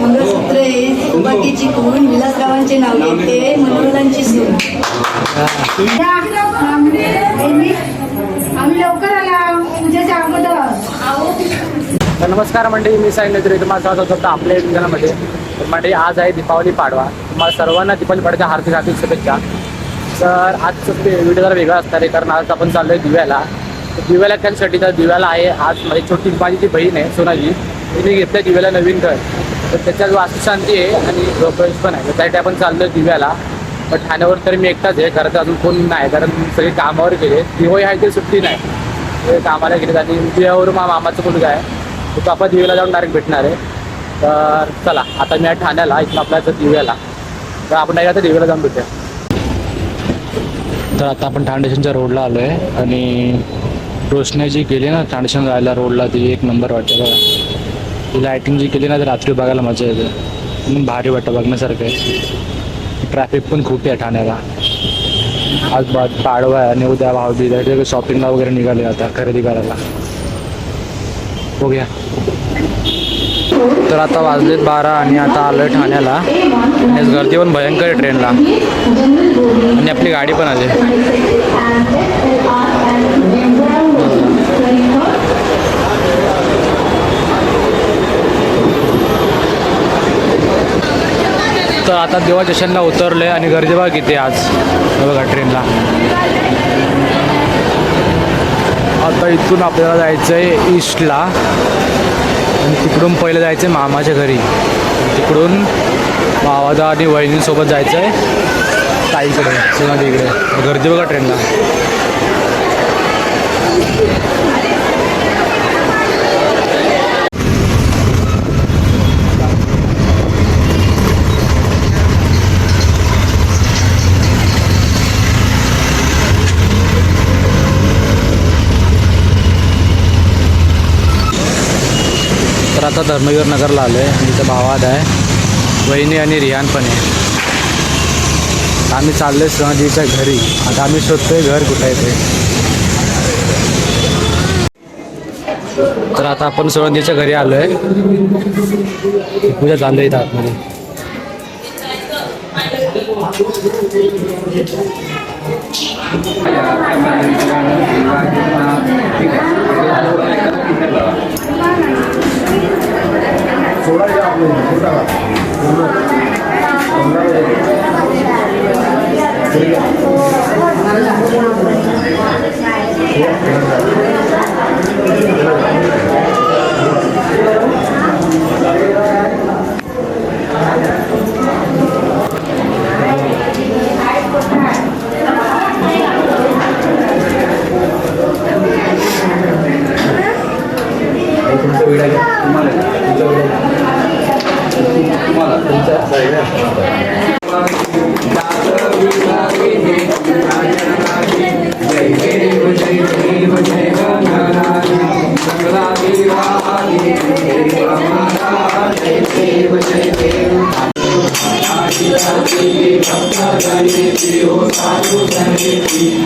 मंगळसूत्र सौभाग्याची खून विलासरावांचे नाव घेते. मनोहरांची सून. आम्ही लवकर आला पूजेच्या अगोदर. तर नमस्कार मंडळी मी साई नेत्री तुम्हाला स्वागत होतं आपल्या विज्ञानामध्ये तर मंडळी आज आहे दीपावली पाडवा. तुम्हाला सर्वांना दीपावली पाडव्याच्या हार्दिक हार्दिक शुभेच्छा. तर आजचं ते व्हिडिओ जरा वेगळा असणार आहे कारण आज आपण चाललोय दिव्याला. दिव्याला त्यांसाठी तर दिव्याला आहे. आज माझी छोटी माझी ती बहीण आहे सोनाजी तिने घेतलं दिव्याला नवीन घर. तर त्याच्यात वास्तुशांती आहे आणि गृहप्रवेश पण आहे. त्यासाठी आपण चाललोय दिव्याला. पण ठाण्यावर तरी मी एकटाच आहे घरात अजून कोण नाही. कारण सगळे कामावर गेले. दिवाळी आहे ते सुट्टी नाही. ते कामाला गेलेत आणि दिव्यावरून मा मामाचा मुलगा आहे. तो आपण दिव्याला जाऊन डायरेक्ट भेटणार आहे. तर चला आता मी आहे ठाण्याला इथून आपल्याचं दिव्याला. तर आपण नाही आता दिव्याला जाऊन भेटूया. तर आता आपण ठाणे स्टेशनच्या रोडला आलो आहे आणि रोशनी जी गेली ना ठाणे राहायला जायला रोडला ती एक नंबर वाटते बघा ती लायटिंग जी केली ना ती रात्री बघायला मजा येते. भारी वाटतं बघण्यासारखं. आहे ट्रॅफिक पण खूप आहे ठाण्याला. आज बा पाडवा आहे आणि उद्या भावबीज आहे. ते शॉपिंगला वगैरे निघाले आता खरेदी करायला. हो घ्या तर आता वाजलेत बारा आणि आता आलोय ठाण्याला. आणि गर्दी पण भयंकर आहे ट्रेनला आणि आपली गाडी पण आली. तर आता देवा उतरलं आहे आणि गर्दी बघा किती आज बघा ट्रेनला. आता इथून आपल्याला जायचं आहे ईस्टला. आणि तिकडून पहिलं जायचं आहे मामाच्या घरी. तिकडून भावादा आणि वहिनींसोबत जायचं आहे ताईकडे सोनालीकडे. गर्दी बघा ट्रेनला. आता धर्मवीर नगरला आलो आहे इथं भावाद आहे. वहिनी आणि रिहान पण आहे. आम्ही चाललोय सोनालीच्या घरी. आता आम्ही शोधतोय घर कुठं आहे ते. तर आता आपण सोनालीच्या घरी आलो आहे पूजा चालू आहे इथं आतमध्ये. ဆိုလိုက်ရအောင်လို့ဆိုတာကဘုရားဘုရား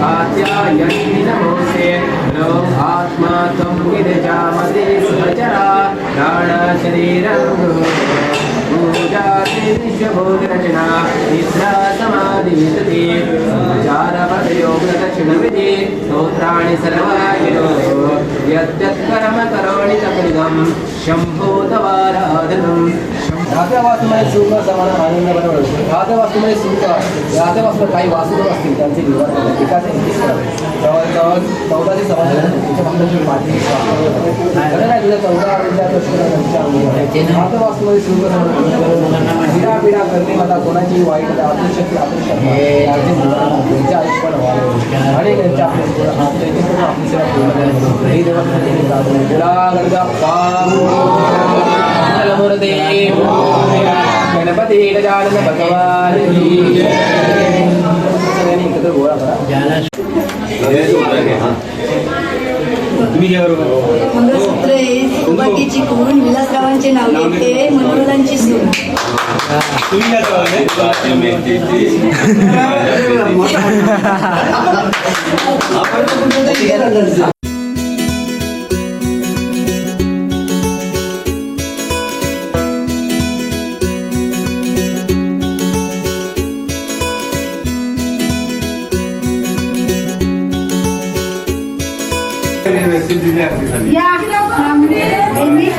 आत्मा पूजा विश्वभूतरचना निद्रा समाधिसति चारपदयोगदक्षिणविधि स्तोत्राणि सर्वागिरो यद्यत्कर्म करोणि तकृदं शम्भो तवाराधनं शम्भो राहत्या वास्तूमध्ये सुख समाधान आनंद बनवलं राहत्या वास्तूमध्ये सुख राहत्या काही वास्तू असतील त्यांचे निवारण झाले. एकाच एकतीस चौदा चौदाशे समाजात त्यांच्या भक्तांची चौदा विद्यार्थी असतील वास्तूमध्ये सुख समाधान पिढा पिढा करणे मला कोणाची वाईट आत्मशक्ती आत्मशक्ती गणपती गजानन भगवान की जय. सगळ्यांनी एकत्र गोळा करा मंगळसूत्र सौभाग्याची खून विलासरावांचे नाव घेते मनोरथांची सून या आम्ही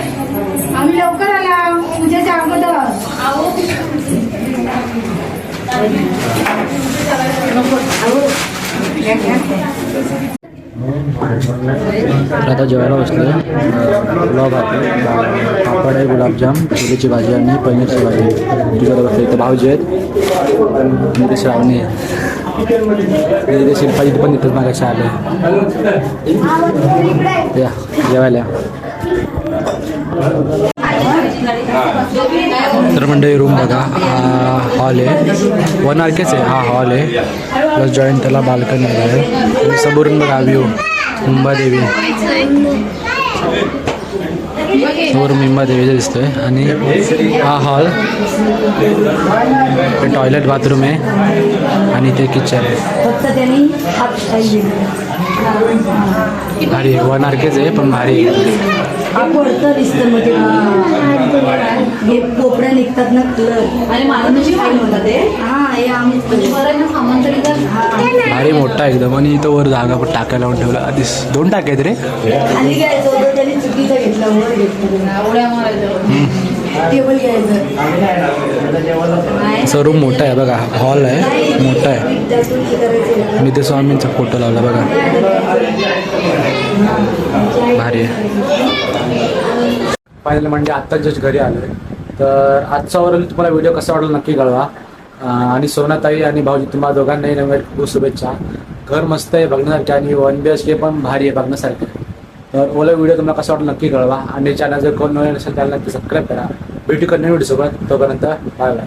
आम्ही लवकर आला पूजेच्या अगोदर तर आता जेवायला बसलो गुलाब भात. पापड आहे गुलाबजाम छोलेची भाजी आणि पनीरची भाजी. तुझ्याकडे बसले इथं भावजी आहेत. आणि ते श्रावणी आहे. आणि शिल्पाजी पण इथंच मागाशी आले या जेवायला या. तर मंडळी रूम बघा. हा हॉल आहे. वन आर केच आहे? हा हॉल आहे. प्लस जॉईंट त्याला बाल्कनी आहे. आणि समोरून बघा व्ह्यू मुंबादेवी. समोर मुंबादेवीचं दिसतोय. आणि हा हॉल टॉयलेट बाथरूम आहे. आणि ते किचन आहे. भारी. वन आर केच आहे पण भारी आहे. आवडतं दिसतं म्हणजे हे. कोपऱ्या निघतात ना कलर आणि होता ते? हा हे आम्ही सामान तरी हा. भारी मोठा आहे एकदम आणि इथं वर जागा पण टाकायला पण ठेवला. आधीच दोन टाके आहेत रे. आणि घ्यायचं होतं त्यांनी चुकीचं घेतलं वर घेतलं. टेबल घ्यायचं. असं रूम मोठा आहे बघा. हॉल आहे. मोठा आहे. आणि ते स्वामींचा फोटो लावला बघा. भारी आहे. फायनल म्हणजे आत्ताच जस्ट घरी आलो तर आजचा वरील तुम्हाला व्हिडिओ कसा वाटला नक्की कळवा. आणि सोनाताई आणि भाऊजी तुम्हाला दोघांनाही नव्हे खूप शुभेच्छा. घर मस्त आहे बघण्यासारखे आणि वन बी एच के पण भारी आहे बघण्यासारखे. तर ओला व्हिडिओ तुम्हाला कसा वाटला नक्की कळवा. आणि चॅनल जर कोण नवीन असेल त्याला नक्की सबस्क्राईब करा. भेटू कन्या व्हिडिओसोबत तोपर्यंत बाय बाय